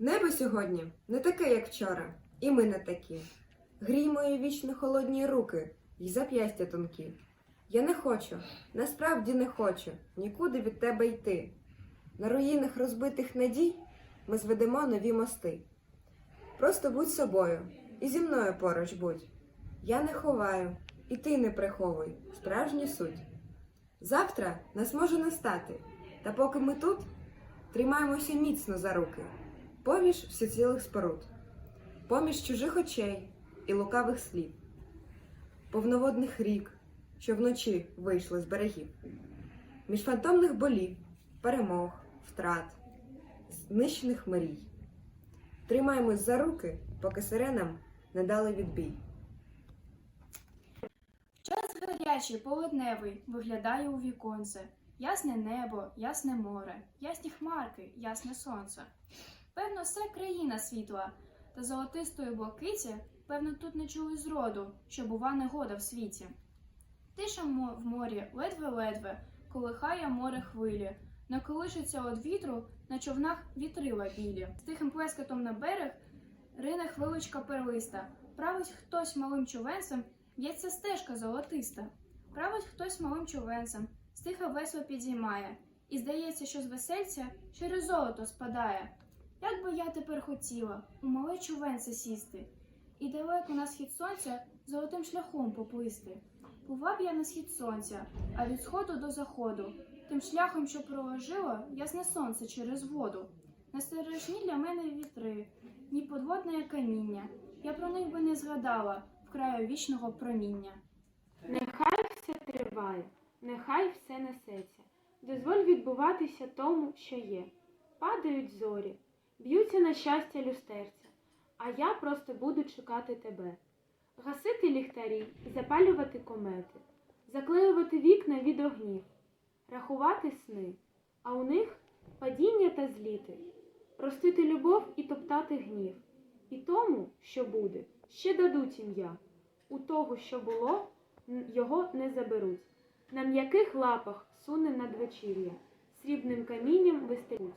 Небо сьогодні не таке, як вчора, і ми не такі. Грій мої вічно холодні руки й зап'ястя тонкі. Я не хочу, насправді не хочу нікуди від тебе йти. На руїнах розбитих надій ми зведемо нові мости. Просто будь собою і зі мною поруч будь. Я не ховаю, і ти не приховуй справжню суть. Завтра нас може не стати, та поки ми тут, тримаємося міцно за руки, поміж всецілих споруд, поміж чужих очей і лукавих слів, повноводних рік, що вночі вийшли з берегів, між фантомних болів, перемог, втрат, знищених мрій. Тримаємось за руки, поки сиренам не дали відбій. Час гарячий, полудневий, виглядає у віконце. Ясне небо, ясне море, ясні хмарки, ясне сонце. Певно, все країна світла, та золотистої блакиті, певно, тут не чули зроду, що бува негода в світі. Тиша в морі ледве-ледве, колихає море хвилі, не колишиться од вітру на човнах вітрила білі. З тихим плескотом на берег рине хвиличка перлиста. Править хтось малим човенцем, Б'ється стежка золотиста. Править хтось малим човенцем, стиха весело підіймає, і здається, що з весельця через золото спадає. Як би я тепер хотіла у мале човенце сісти, і далеко на схід сонця золотим шляхом поплисти. Плила я на схід сонця, а від сходу до заходу, тим шляхом, що проложило ясне сонце через воду. Не стережні для мене вітри, ні подводне каміння. Я про них би не згадала в краю вічного проміння. Нехай все триває, нехай все несеться. Дозволь відбуватися тому, що є. Падають зорі, б'ються на щастя люстерця, а я просто буду чекати тебе. Гасити ліхтарі і запалювати комети, заклеювати вікна від огнів, рахувати сни, а у них падіння та зліти, ростити любов і топтати гнів. І тому, що буде, ще дадуть ім'я. У того, що було, його не заберуть. На м'яких лапах суне надвечір'я, срібним камінням вистелють.